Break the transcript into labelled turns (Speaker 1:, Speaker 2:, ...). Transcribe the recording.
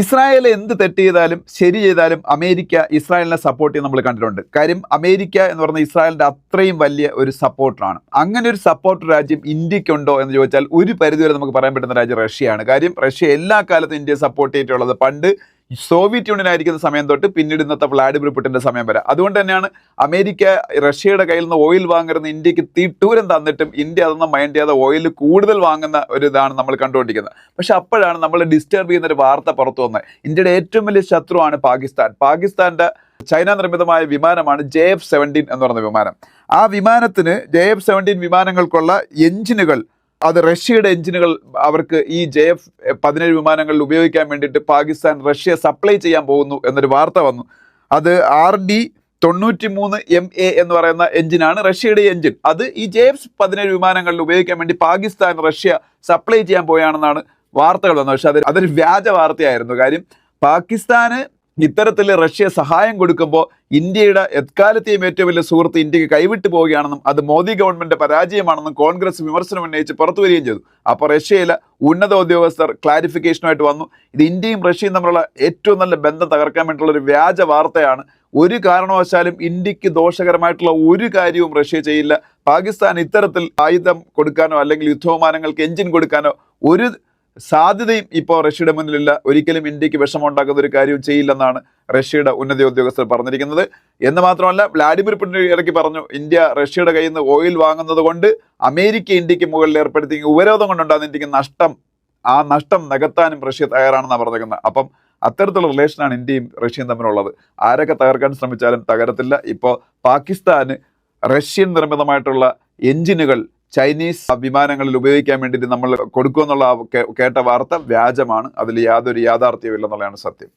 Speaker 1: Israel എന്ത് തെറ്റ് ചെയ്താലും ശരി ചെയ്താലും അമേരിക്ക ഇസ്രായേലിനെ സപ്പോർട്ട് ചെയ്യാൻ നമ്മൾ കണ്ടിട്ടുണ്ട്. കാര്യം അമേരിക്ക എന്ന് പറഞ്ഞ ഇസ്രായേലിന്റെ അത്രയും വലിയ ഒരു സപ്പോർട്ടറാണ് അങ്ങനെ ഒരു സപ്പോർട്ട് രാജ്യം ഇന്ത്യക്കുണ്ടോ എന്ന് ചോദിച്ചാൽ ഒരു പരിധിവരെ നമുക്ക് പറയാൻ പറ്റുന്ന രാജ്യം റഷ്യയാണ്. കാര്യം റഷ്യ എല്ലാ കാലത്തും ഇന്ത്യയെ സപ്പോർട്ട് ചെയ്തിട്ടുള്ളത് പണ്ട് സോവിയറ്റ് യൂണിയൻ ആയിരിക്കുന്ന സമയം തൊട്ട് പിന്നീട് ഇന്നത്തെ വ്ളാഡിമിർ പുട്ടിന്റെ സമയം വരെ. അതുകൊണ്ട് തന്നെയാണ് അമേരിക്ക റഷ്യയുടെ കയ്യിൽ നിന്ന് ഓയിൽ വാങ്ങരുന്ന ഇന്ത്യയ്ക്ക് തീട്ടൂരം തന്നിട്ടും ഇന്ത്യ അതൊന്നും മൈൻഡ് ചെയ്യാതെ ഓയിൽ കൂടുതൽ വാങ്ങുന്ന ഒരു ഇതാണ് നമ്മൾ കണ്ടുകൊണ്ടിരിക്കുന്നത്. പക്ഷെ അപ്പോഴാണ് നമ്മൾ ഡിസ്റ്റർബ് ചെയ്യുന്ന ഒരു വാർത്ത പുറത്തു വന്നത്. ഇന്ത്യയുടെ ഏറ്റവും വലിയ ശത്രുവാണ് പാകിസ്ഥാൻ. പാകിസ്ഥാന്റെ ചൈന നിർമ്മിതമായ വിമാനമാണ് ജെ എഫ് സെവന്റീൻ എന്ന് പറയുന്ന വിമാനം. ആ വിമാനത്തിന് ജെ എഫ് സെവന്റീൻ വിമാനങ്ങൾക്കുള്ള എഞ്ചിനുകൾ അത് റഷ്യയുടെ എഞ്ചിനുകൾ അവർക്ക് ഈ ജെ എഫ് പതിനേഴ് വിമാനങ്ങളിൽ ഉപയോഗിക്കാൻ വേണ്ടിയിട്ട് പാകിസ്ഥാൻ റഷ്യ സപ്ലൈ ചെയ്യാൻ പോകുന്നു എന്നൊരു വാർത്ത വന്നു. അത് ആർ ഡി തൊണ്ണൂറ്റി മൂന്ന് എം എ എന്ന് പറയുന്ന എഞ്ചിനാണ് റഷ്യയുടെ എഞ്ചിൻ. അത് ഈ ജെ എഫ് പതിനേഴ് വിമാനങ്ങളിൽ ഉപയോഗിക്കാൻ വേണ്ടി പാകിസ്ഥാൻ റഷ്യ സപ്ലൈ ചെയ്യാൻ പോയാണെന്നാണ് വാർത്തകൾ വന്നത്. പക്ഷെ അത് അതൊരു വ്യാജ വാർത്തയായിരുന്നു. കാര്യം പാകിസ്ഥാന് ഇത്തരത്തിൽ റഷ്യ സഹായം കൊടുക്കുമ്പോൾ ഇന്ത്യയുടെ എക്കാലത്തെയും ഏറ്റവും വലിയ സുഹൃത്ത് ഇന്ത്യയ്ക്ക് കൈവിട്ടു പോവുകയാണെന്നും അത് മോദി ഗവൺമെന്റ് പരാജയമാണെന്നും കോൺഗ്രസ് വിമർശനം ഉന്നയിച്ച് പുറത്തു വരികയും ചെയ്തു. അപ്പോൾ റഷ്യയിലെ ഉന്നത ഉദ്യോഗസ്ഥർ ക്ലാരിഫിക്കേഷനുമായിട്ട് വന്നു. ഇത് ഇന്ത്യയും റഷ്യയും തമ്മിലുള്ള ഏറ്റവും നല്ല ബന്ധം തകർക്കാൻ വേണ്ടിയിട്ടുള്ള ഒരു വ്യാജ വാർത്തയാണ്. ഒരു കാരണവശാലും ഇന്ത്യയ്ക്ക് ദോഷകരമായിട്ടുള്ള ഒരു കാര്യവും റഷ്യ ചെയ്യില്ല. പാകിസ്ഥാൻ ഇത്തരത്തിൽ ആയുധം കൊടുക്കാനോ അല്ലെങ്കിൽ യുദ്ധവിമാനങ്ങൾക്ക് എഞ്ചിൻ കൊടുക്കാനോ ഒരു സാധ്യതയും ഇപ്പോൾ റഷ്യയുടെ മുന്നിലില്ല. ഒരിക്കലും ഇന്ത്യയ്ക്ക് വിഷമമുണ്ടാക്കുന്ന ഒരു കാര്യവും ചെയ്യില്ലെന്നാണ് റഷ്യയുടെ ഉന്നത ഉദ്യോഗസ്ഥർ പറഞ്ഞിരിക്കുന്നത്. എന്ന് മാത്രമല്ല വ്ലാഡിമിർ പുടിൻ ഇടയ്ക്ക് പറഞ്ഞു ഇന്ത്യ റഷ്യയുടെ കയ്യിൽ നിന്ന് ഓയിൽ വാങ്ങുന്നത് കൊണ്ട് അമേരിക്ക ഇന്ത്യയ്ക്ക് മുകളിൽ ഏർപ്പെടുത്തിയ ഉപരോധം കൊണ്ടുണ്ടാകുന്ന ഇന്ത്യയ്ക്ക് നഷ്ടം ആ നഷ്ടം നികത്താനും റഷ്യ തയ്യാറാണെന്നാണ് പറഞ്ഞിരിക്കുന്നത് അപ്പം അത്തരത്തിലുള്ള റിലേഷനാണ് ഇന്ത്യയും റഷ്യയും തമ്മിലുള്ളത്. ആരൊക്കെ തകർക്കാൻ ശ്രമിച്ചാലും തകരത്തില്ല. ഇപ്പോൾ പാകിസ്ഥാന് റഷ്യൻ നിർമ്മിതമായിട്ടുള്ള എഞ്ചിനുകൾ ചൈനീസ് വിമാനങ്ങളിൽ ഉപയോഗിക്കാൻ വേണ്ടിയിട്ട് നമ്മൾ കൊടുക്കുമെന്നുള്ള കേട്ട വാർത്ത വ്യാജമാണ്. അതിൽ യാതൊരു യാഥാർത്ഥ്യമില്ലെന്നുള്ളതാണ് സത്യം.